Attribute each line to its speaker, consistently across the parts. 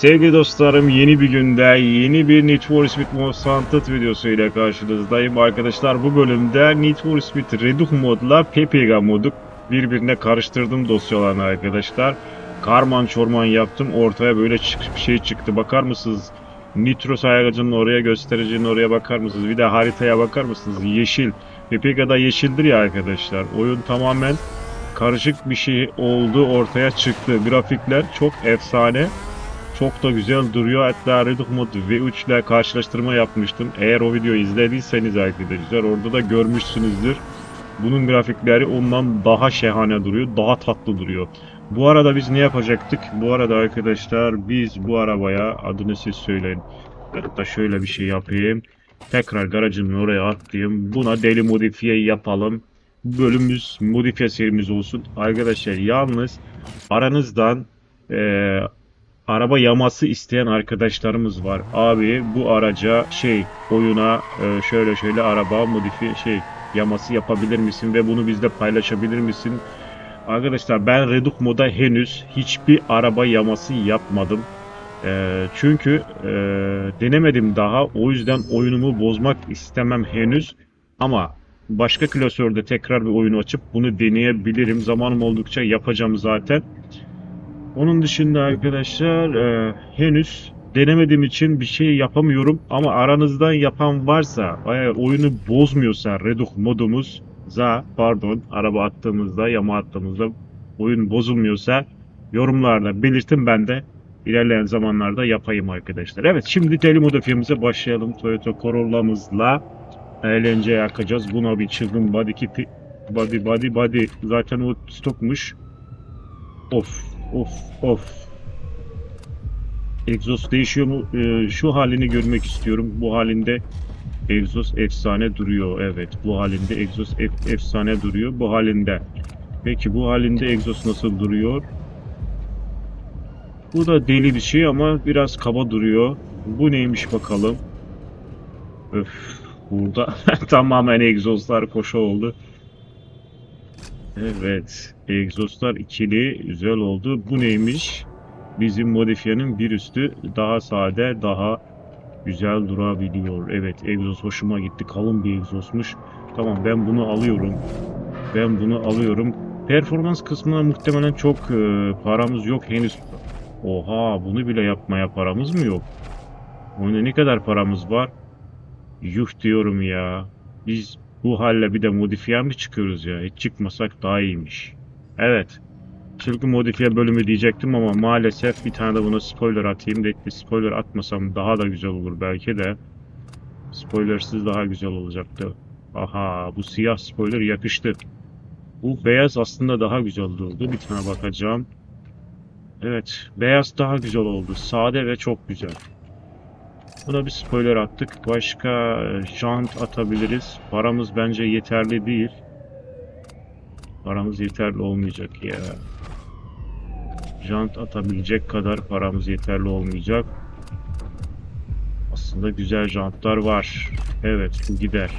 Speaker 1: Sevgili dostlarım yeni bir günde yeni bir Need for Speed Most Wanted videosu ile karşınızdayım. Arkadaşlar bu bölümde Need for Speed Reduc modla PPG modu birbirine karıştırdım dosyalarını arkadaşlar. Karman çorman yaptım ortaya böyle bir şey çıktı bakar mısınız? Nitro sayacının oraya göstericinin oraya bakar mısınız? Bir de haritaya bakar mısınız? Yeşil. PPG'da yeşildir ya arkadaşlar. Oyun tamamen karışık bir şey oldu ortaya çıktı. Grafikler çok efsane. Çok da güzel duruyor. Hatta Reduc Mod V3 ile karşılaştırma yapmıştım. Eğer o videoyu izlediyseniz arkadaşlar orada da görmüşsünüzdür. Bunun grafikleri ondan daha şahane duruyor. Daha tatlı duruyor. Bu arada biz ne yapacaktık? Bu arada arkadaşlar biz bu arabaya adını siz söyleyin. Hatta şöyle bir şey yapayım. Tekrar garajımın oraya atlayayım. Buna deli modifiye yapalım. Bölümümüz modifiye serimiz olsun. Arkadaşlar yalnız aranızdan eee araba yaması isteyen arkadaşlarımız var. Abi bu araca şey oyuna e, şöyle şöyle araba modifiye şey yaması yapabilir misin ve bunu bizle paylaşabilir misin? Arkadaşlar ben Reduc moda henüz hiçbir araba yaması yapmadım. E, çünkü e, denemedim daha. O yüzden oyunumu bozmak istemem henüz. Ama başka klasörde tekrar bir oyunu açıp bunu deneyebilirim. Zamanım oldukça yapacağım zaten. Onun dışında arkadaşlar e, henüz denemediğim için bir şey yapamıyorum ama aranızdan yapan varsa eğer oyunu bozmuyorsa Reduc modumuz za pardon araba attığımızda yama attığımızda oyun bozulmuyorsa yorumlarda belirtin ben de ilerleyen zamanlarda yapayım arkadaşlar. Evet şimdi deli modifiyemize başlayalım. Toyota Corolla'mızla eğlence yakacağız. Buna bir çılgın body kipi body body body zaten o stokmuş. Of Of of. Egzoz değişiyor mu? Ee, şu halini görmek istiyorum. Bu halinde egzoz efsane duruyor. Evet, bu halinde egzoz ef- efsane duruyor. Bu halinde. Peki bu halinde egzoz nasıl duruyor? Bu da deli bir şey ama biraz kaba duruyor. Bu neymiş bakalım. Öf, burada tamamen egzozlar koşu oldu. Evet. Egzozlar ikili güzel oldu. Bu neymiş? Bizim modifiyenin bir üstü daha sade, daha güzel durabiliyor. Evet, egzoz hoşuma gitti. Kalın bir egzozmuş. Tamam ben bunu alıyorum. Ben bunu alıyorum. Performans kısmına muhtemelen çok e, paramız yok henüz. Oha bunu bile yapmaya paramız mı yok? Oyunda ne kadar paramız var? Yuh diyorum ya. Biz bu halle bir de modifiye mi çıkıyoruz ya? Hiç çıkmasak daha iyiymiş. Evet. Çılgın modifiye bölümü diyecektim ama maalesef bir tane de buna spoiler atayım. Dedik bir spoiler atmasam daha da güzel olur belki de. Spoilersız daha güzel olacaktı. Aha bu siyah spoiler yakıştı. Bu beyaz aslında daha güzel durdu. Bir tane bakacağım. Evet beyaz daha güzel oldu. Sade ve çok güzel. Buna bir spoiler attık. Başka e, jant atabiliriz. Paramız bence yeterli değil. Paramız yeterli olmayacak ya. Jant atabilecek kadar paramız yeterli olmayacak. Aslında güzel jantlar var. Evet bu gider.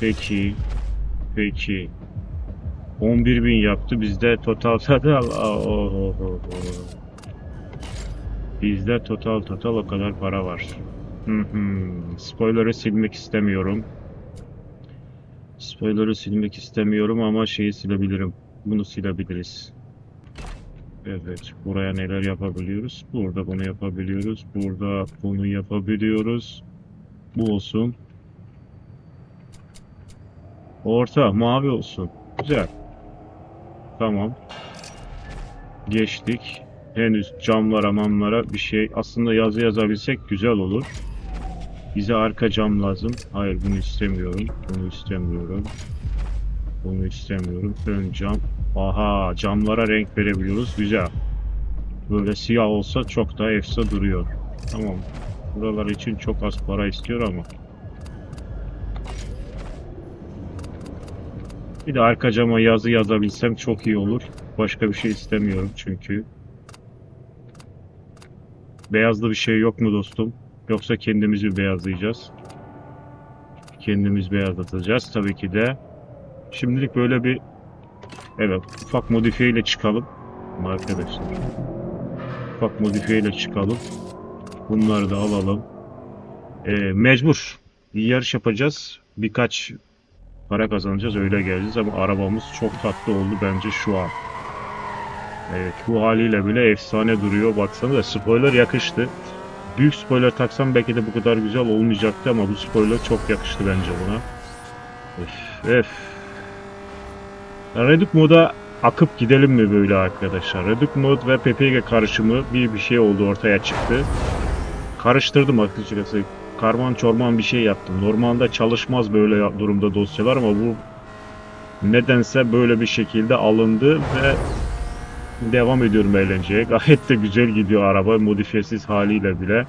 Speaker 1: Peki. Peki. 11.000 yaptı. Bizde total total. Oh, oh, oh, oh. Bizde total total o kadar para var. Hı. Spoiler'ı silmek istemiyorum. Spoiler'ı silmek istemiyorum ama şeyi silebilirim. Bunu silebiliriz. Evet, buraya neler yapabiliyoruz? Burada bunu yapabiliyoruz. Burada bunu yapabiliyoruz. Bu olsun. Orta, mavi olsun. Güzel. Tamam. Geçtik. Henüz camlara mamlara bir şey. Aslında yazı yazabilsek güzel olur. Bize arka cam lazım. Hayır bunu istemiyorum. Bunu istemiyorum. Bunu istemiyorum. Ön cam. Aha camlara renk verebiliyoruz. Güzel. Böyle siyah olsa çok daha efsa duruyor. Tamam. Buralar için çok az para istiyor ama. Bir de arka cama yazı yazabilsem çok iyi olur. Başka bir şey istemiyorum çünkü. Beyazlı bir şey yok mu dostum? Yoksa kendimiz mi beyazlayacağız? Kendimiz beyazlatacağız tabii ki de. Şimdilik böyle bir evet ufak modifiye ile çıkalım arkadaşlar. ufak modifiye ile çıkalım. Bunları da alalım. Ee, mecbur. Yarış yapacağız. Birkaç para kazanacağız. Öyle geleceğiz ama arabamız çok tatlı oldu bence şu an. Evet bu haliyle bile efsane duruyor. Baksanıza spoiler yakıştı. Büyük spoiler taksam belki de bu kadar güzel olmayacaktı ama bu spoiler çok yakıştı bence buna. Öf, öf. Reduk moda akıp gidelim mi böyle arkadaşlar? Reduk mod ve PPG karışımı bir bir şey oldu ortaya çıktı. Karıştırdım açıkçası. Karman çorman bir şey yaptım. Normalde çalışmaz böyle durumda dosyalar ama bu nedense böyle bir şekilde alındı ve devam ediyorum eğlenceye. Gayet de güzel gidiyor araba modifiyesiz haliyle bile.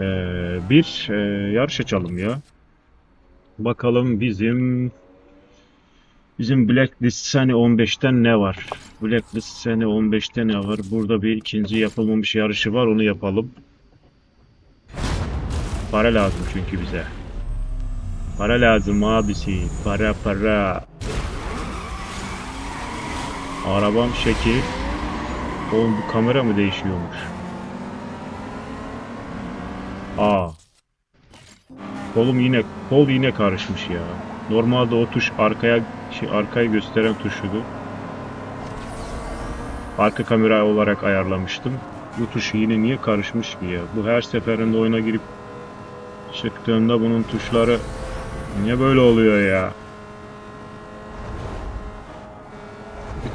Speaker 1: Ee, bir e, yarış açalım ya. Bakalım bizim bizim Blacklist sene 15'ten ne var? Blacklist sene 15'te ne var? Burada bir ikinci yapılmamış yarışı var onu yapalım. Para lazım çünkü bize. Para lazım abisi. Para para. Arabam şekil. Oğlum bu kamera mı değişiyormuş? Aa. Kolum yine kol yine karışmış ya. Normalde o tuş arkaya şey arkayı gösteren tuşuydu. Arka kamera olarak ayarlamıştım. Bu tuş yine niye karışmış ki ya? Bu her seferinde oyuna girip çıktığında bunun tuşları niye böyle oluyor ya?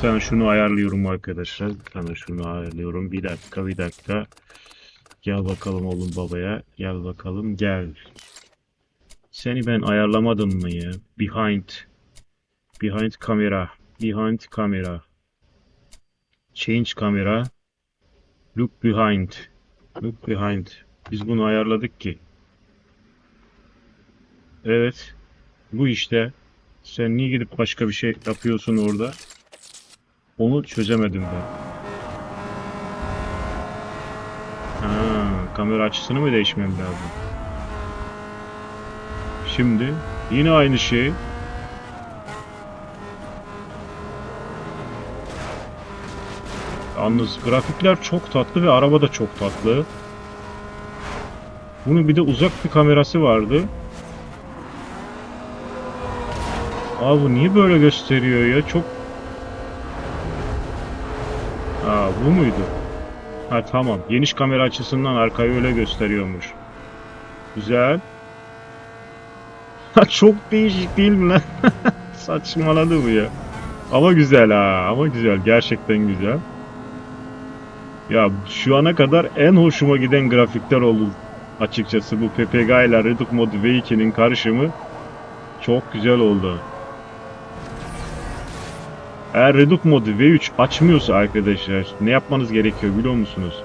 Speaker 1: Tane şunu ayarlıyorum arkadaşlar. Tane şunu ayarlıyorum. Bir dakika, bir dakika. Gel bakalım oğlum babaya. Gel bakalım, gel. Seni ben ayarlamadım mı ya? Behind. Behind kamera. Behind kamera. Change kamera. Look behind. Look behind. Biz bunu ayarladık ki. Evet. Bu işte. Sen niye gidip başka bir şey yapıyorsun orada? Onu çözemedim ben. Ha, kamera açısını mı değişmem lazım? Şimdi yine aynı şey. Yalnız grafikler çok tatlı ve araba da çok tatlı. Bunun bir de uzak bir kamerası vardı. Abi bu niye böyle gösteriyor ya? Çok Ha bu muydu? Ha tamam. Geniş kamera açısından arkayı öyle gösteriyormuş. Güzel. Ha çok değişik değil mi lan? Saçmaladı bu ya. Ama güzel ha. Ama güzel. Gerçekten güzel. Ya şu ana kadar en hoşuma giden grafikler oldu. Açıkçası bu PPG ile Redux Mod V2'nin karışımı çok güzel oldu. Eğer Redux modu V3 açmıyorsa arkadaşlar ne yapmanız gerekiyor biliyor musunuz?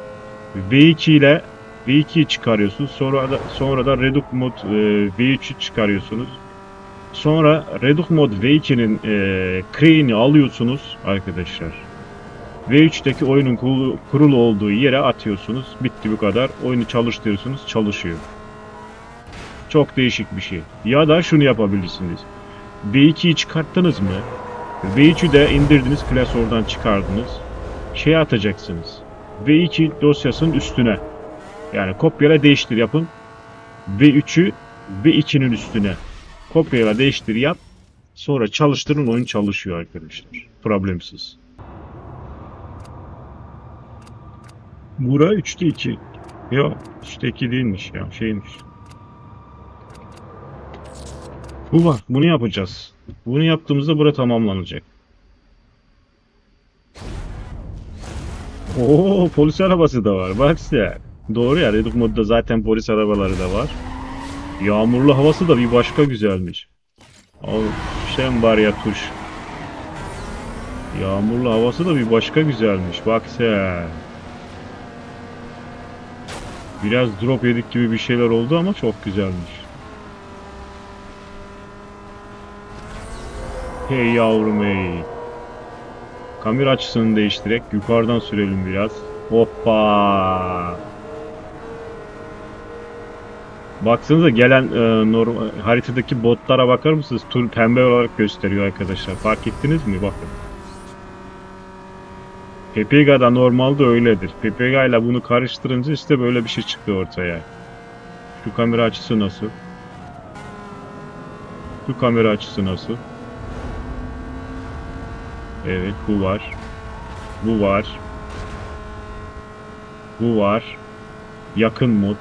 Speaker 1: V2 ile V2'yi çıkarıyorsunuz. Sonra da sonra da Redux mod e, V3'ü çıkarıyorsunuz. Sonra Redux mod V2'nin e, crane'i alıyorsunuz arkadaşlar. V3'teki oyunun kurulu olduğu yere atıyorsunuz. Bitti bu kadar. Oyunu çalıştırıyorsunuz. Çalışıyor. Çok değişik bir şey. Ya da şunu yapabilirsiniz. V2'yi çıkarttınız mı? V3'ü de indirdiniz, klasörden çıkardınız. Şey atacaksınız. V2 dosyasının üstüne. Yani kopyala değiştir yapın. V3'ü V2'nin üstüne. Kopyala değiştir yap. Sonra çalıştırın oyun çalışıyor arkadaşlar. Problemsiz. Bura 3'te 2. Yok 3'te 2 değilmiş ya şeymiş. Bu var. Bunu yapacağız. Bunu yaptığımızda bura tamamlanacak. Oo polis arabası da var. Bak sen. Doğru ya Redux modda zaten polis arabaları da var. Yağmurlu havası da bir başka güzelmiş. O şey var ya tuş. Yağmurlu havası da bir başka güzelmiş. Bak sen. Biraz drop yedik gibi bir şeyler oldu ama çok güzelmiş. Hey yavrum hey. Kamera açısını değiştirerek yukarıdan sürelim biraz. Hoppa. Baksanıza gelen e, normal, haritadaki botlara bakar mısınız? Tur pembe olarak gösteriyor arkadaşlar. Fark ettiniz mi? Bakın. Pepega da normalde öyledir. Pepega ile bunu karıştırınca işte böyle bir şey çıktı ortaya. Şu kamera açısı nasıl? Şu kamera açısı nasıl? Evet bu var. Bu var. Bu var. Yakın mod.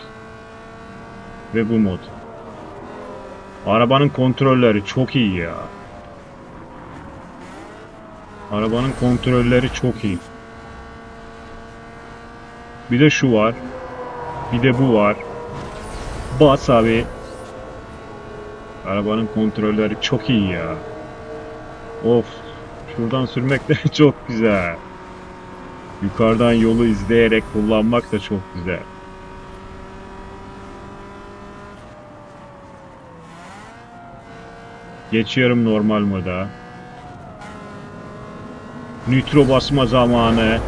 Speaker 1: Ve bu mod. Arabanın kontrolleri çok iyi ya. Arabanın kontrolleri çok iyi. Bir de şu var. Bir de bu var. Bas abi. Arabanın kontrolleri çok iyi ya. Of. Şuradan sürmek de çok güzel. Yukarıdan yolu izleyerek kullanmak da çok güzel. Geçiyorum normal moda. Nitro basma zamanı.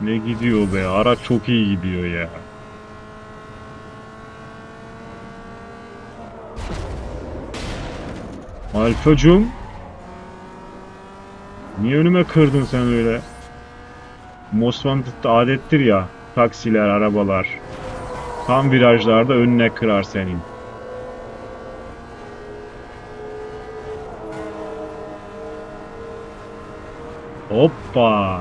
Speaker 1: Ne gidiyor be? Araç çok iyi gidiyor ya. Alfacım. Niye önüme kırdın sen öyle? Most Wanted'da adettir ya. Taksiler, arabalar. Tam virajlarda önüne kırar senin. Hoppa.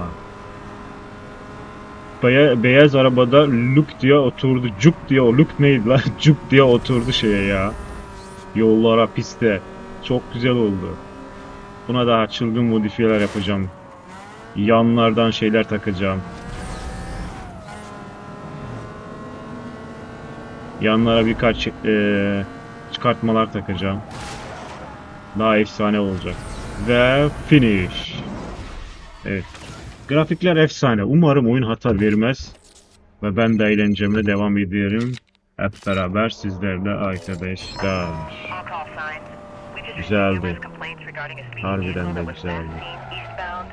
Speaker 1: Beye- beyaz arabada Luke diye oturdu. Cuk diye o Luke neydi lan? Cuk diye oturdu şeye ya. Yollara, piste. Çok güzel oldu. Buna daha çılgın modifiyeler yapacağım. Yanlardan şeyler takacağım. Yanlara birkaç eee, çıkartmalar takacağım. Daha efsane olacak. Ve finish. Evet. Grafikler efsane. Umarım oyun hata vermez. Ve ben de eğlencemle devam ediyorum. Hep beraber sizlerle arkadaşlar. Güzeldi. Harbiden de güzeldi.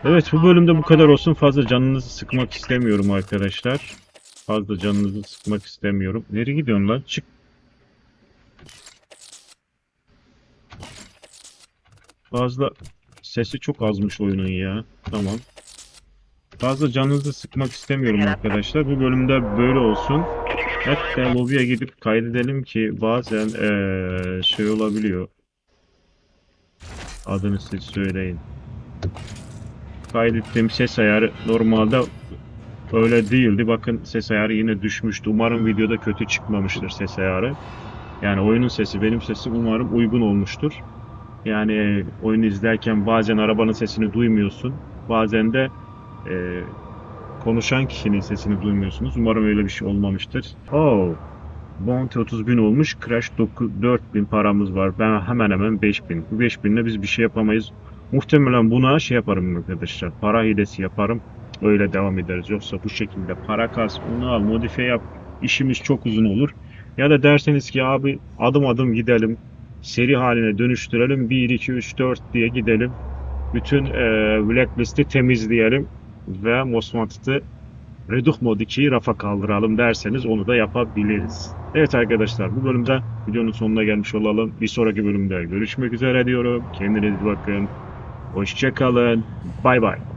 Speaker 1: Evet bu bölümde bu kadar olsun. Fazla canınızı sıkmak istemiyorum arkadaşlar. Fazla canınızı sıkmak istemiyorum. Nereye gidiyorsun lan? Çık. Fazla sesi çok azmış oyunun ya. Tamam. Fazla canınızı sıkmak istemiyorum arkadaşlar. Bu bölümde böyle olsun. Hatta lobiye gidip kaydedelim ki bazen eee, şey olabiliyor. Adını siz söyleyin. Kaydettiğim ses ayarı normalde öyle değildi. Bakın ses ayarı yine düşmüştü. Umarım videoda kötü çıkmamıştır ses ayarı. Yani oyunun sesi, benim sesim umarım uygun olmuştur. Yani e, oyunu izlerken bazen arabanın sesini duymuyorsun. Bazen de e, konuşan kişinin sesini duymuyorsunuz. Umarım öyle bir şey olmamıştır. Oh. Bounty 30 bin olmuş. Crash 4 bin paramız var. Ben hemen hemen 5 bin. Bu 5 binle biz bir şey yapamayız. Muhtemelen buna şey yaparım arkadaşlar. Para hilesi yaparım. Öyle devam ederiz. Yoksa bu şekilde para kas, bunu al, modifiye yap. İşimiz çok uzun olur. Ya da derseniz ki abi adım adım gidelim. Seri haline dönüştürelim. 1, 2, 3, 4 diye gidelim. Bütün e, blacklist'i temizleyelim. Ve Most Wanted'ı Reduc Mod 2'yi rafa kaldıralım derseniz onu da yapabiliriz. Evet arkadaşlar bu bölümde videonun sonuna gelmiş olalım. Bir sonraki bölümde görüşmek üzere diyorum. Kendinize bakın. Hoşçakalın. Bay bay.